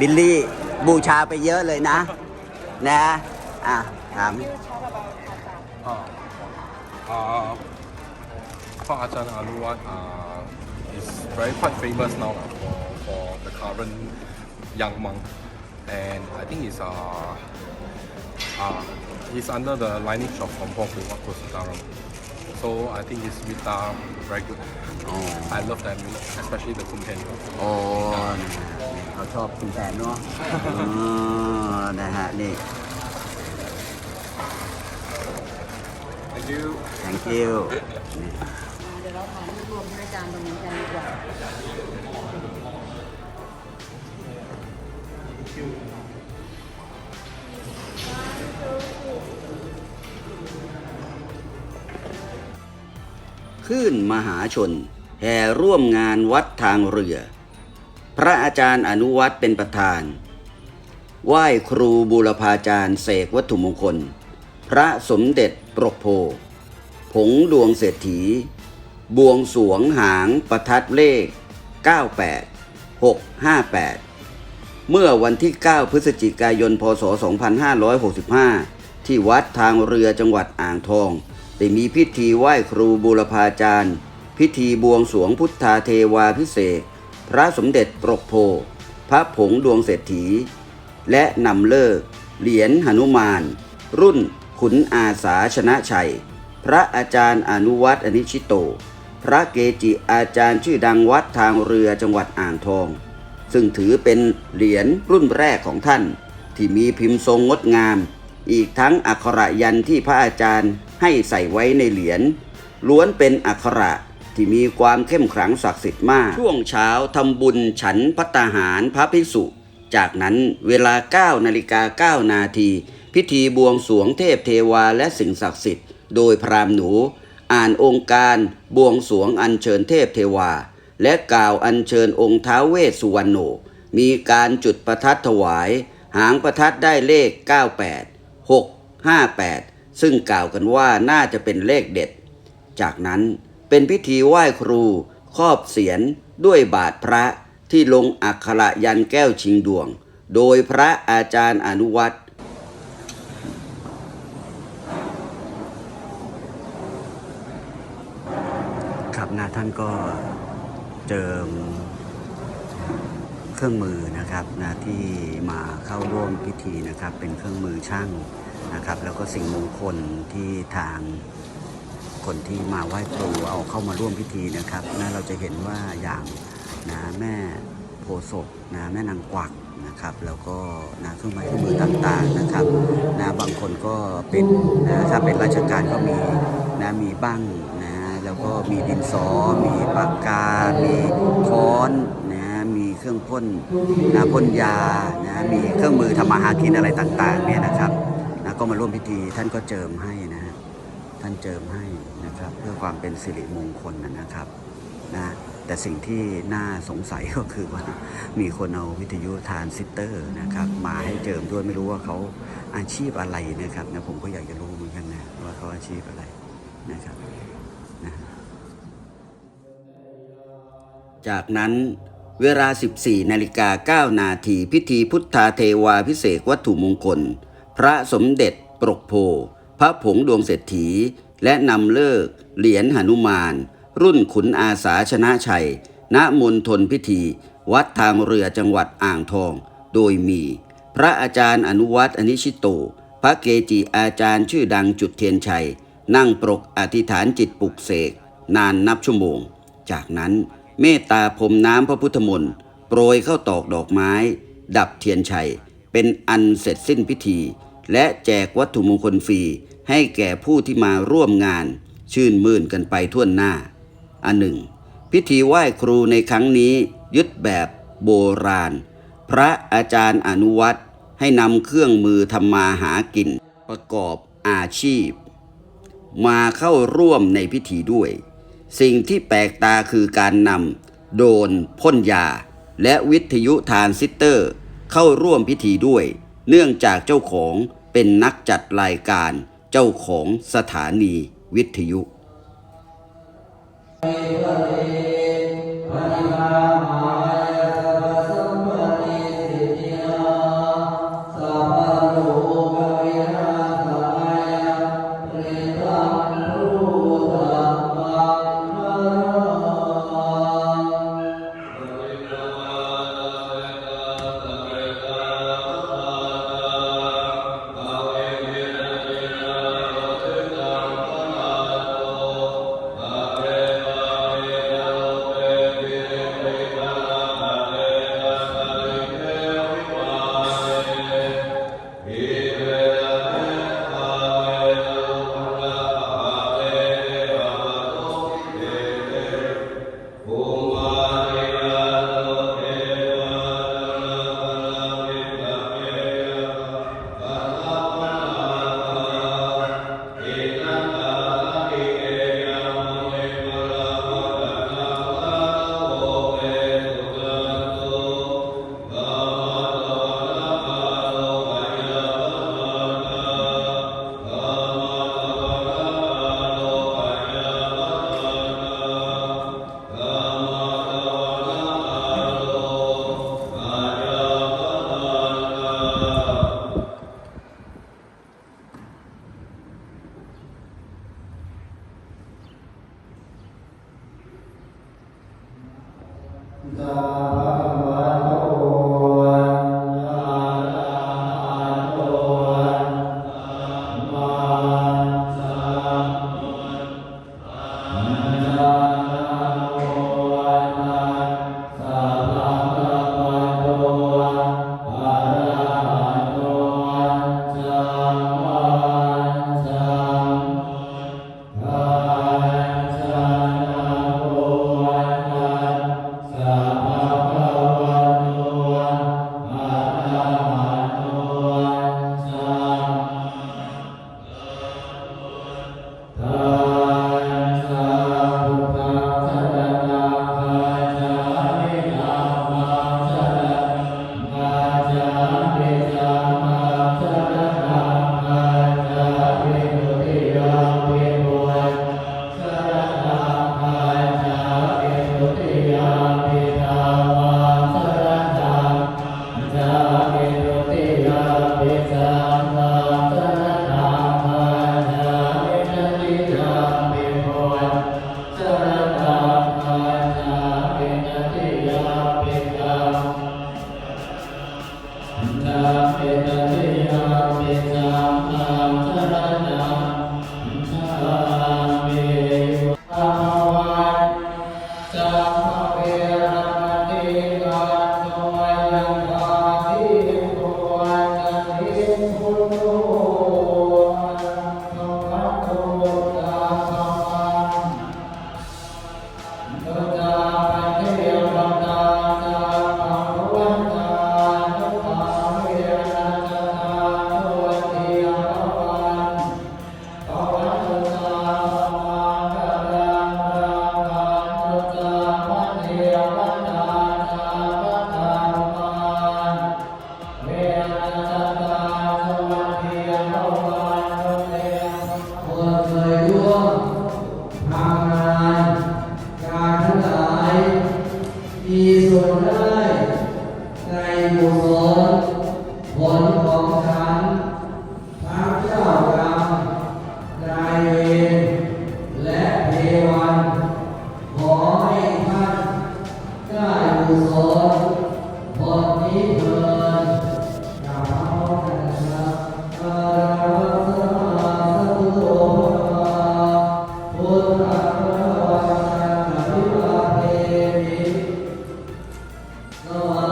บิลลี่บูชาไปเยอะเลยนะ นะ อะ ถาม Uh, uh, Pak Achan Aluwat uh, is very quite famous now lah for, for the current young monk, and I think he's uh, uh, he's under the lineage of Kompong Puwat Kusutaram. So I think his Vita very good. I love them, especially the Kumpen. โอ้นะฮะเขาชอบคุณแผนเนาะอ๋อนะฮะ นี่ Thank you. thank you เดี๋ยวเราถ่ายรูปรวมพระอาจารย์ตรงนี้กันดีกว่า คลื่นมหาชน แห่ร่วมงานวัดทางเรือ พระอาจารย์อนุวัตรเป็นประธาน ไหว้ครูบูรพาจารย์เสกวัตถุมงคล พระสมเด็จปรกโพ ผงดวงเศรษฐี บวงสวงหางประทัดเลข 98 658 เมื่อวันที่ 9 พฤศจิกายน พศ 2565 ที่วัดทางเรือจังหวัดอ่างทอง ได้มีพิธีไหว้ครูบูรพาจารย์ พิธีบวงสวงพุทธาเทวาพิเศษ พระสมเด็จปรกโพ พระผงดวงเศรษฐี และนำเลิก เหรียญหนุมาน รุ่นขุนอาสาชนะชัย พระอาจารย์อนุวัตอนิชิโต พระเกจิอาจารย์ชื่อดังวัดทางเรือจังหวัดอ่างทอง ซึ่งถือเป็นเหรียญรุ่นแรกของท่าน ที่มีพิมพ์ทรงงดงาม อีกทั้งอักขระยันที่พระอาจารย์ ให้ใส่ไว้ในเหรียญล้วนเป็นอักขระที่มีความเข้มขลังศักดิ์สิทธิ์มาก ช่วงเช้าทำบุญฉันพัตาหารพระภิกษุ จากนั้นเวลา 9 นาฬิกา 9 นาที พิธีบวงสวงเทพเทวาและสิ่งศักดิ์สิทธิ์ โดยพราหมณ์หนู อ่านองค์การบวงสวงอัญเชิญเทพเทวา และกล่าวอัญเชิญองค์ท้าวเวสสุวรรณโน มีการจุดประทัดถวาย หางประทัดได้เลข 98 6 58 ซึ่งกล่าวกันว่าน่าจะเป็นเลขเด็ด จากนั้นเป็นพิธีไหว้ครู ครอบเสียนด้วยบาทพระที่ลงอักขระยันแก้วชิงดวง โดยพระอาจารย์อนุวัตรครับนะท่านก็เจิมเครื่องมือนะครับนะที่มาเข้าร่วมพิธีนะครับ เป็นเครื่องมือช่าง นะครับ แล้วก็สิ่งมงคลที่ทางคนที่มาไหว้ครูเอาเข้ามาร่วมพิธีนะครับนะเราจะเห็นว่าอย่างนะแม่โพศพนะแม่นางกวักนะครับ แล้วก็นะเครื่องไม้เครื่องมือต่างๆนะครับนะบางคนก็เป็นนะถ้าเป็นราชการก็มีนะมีบ้างนะแล้วก็มีดินสอ มีปากกา มีค้อนนะมีเครื่องพ่นนะพ่นยานะมีเครื่องมือทำมาหากินอะไรต่างๆเนี่ยนะครับ ก็มาร่วมพิธีท่านก็เจิมให้นะฮะท่านเจิมให้นะครับ เพื่อความเป็นสิริมงคลนะครับนะแต่สิ่งที่น่าสงสัยก็คือว่ามีคนเอาวิทยุทานซิสเตอร์นะครับมาให้เจิมด้วยไม่รู้ว่าเขาอาชีพอะไรนะครับนะผมก็อยากจะรู้เหมือนกันนะว่าเขาอาชีพอะไรนะครับนะจากนั้นเวลา 14 นาฬิกา 9 นาทีพิธีพุทธาเทวาพิเศษวัตถุมงคล พระสมเด็จปรกโพ พระผงดวงเศรษฐี และนำเลิกเหรียญหนุมาน รุ่นขุนอาสาชนะชัย ณมณฑลพิธี วัดทางเรือจังหวัดอ่างทอง โดยมี พระอาจารย์อนุวัตอนิชิโต พระเกจิอาจารย์ชื่อดังจุดเทียนชัย นั่งปรกอธิษฐานจิตปลุกเสก นานนับชั่วโมง จากนั้นเมตตาพรมน้ำพระพุทธมนต์โปรยเข้าตอกดอกไม้ ดับเทียนชัย เป็นอันเสร็จสิ้นพิธี และแจกวัตถุมงคลฟรี ให้แก่ผู้ที่มาร่วมงาน ชื่นมื่นกันไปทั่วหน้า อันหนึ่ง พิธีไหว้ครูในครั้งนี้ ยึดแบบโบราณ พระอาจารย์อนุวัตรให้นำเครื่องมือทำมาหากิน ประกอบอาชีพ มาเข้าร่วมในพิธีด้วย สิ่งที่แปลกตาคือการนำโดนพ่นยา และวิทยุทานซิสเตอร์ เข้าร่วมพิธีด้วย เนื่องจากเจ้าของ เป็นนักจัดรายการเจ้าของสถานีวิทยุ Hallelujah. 너와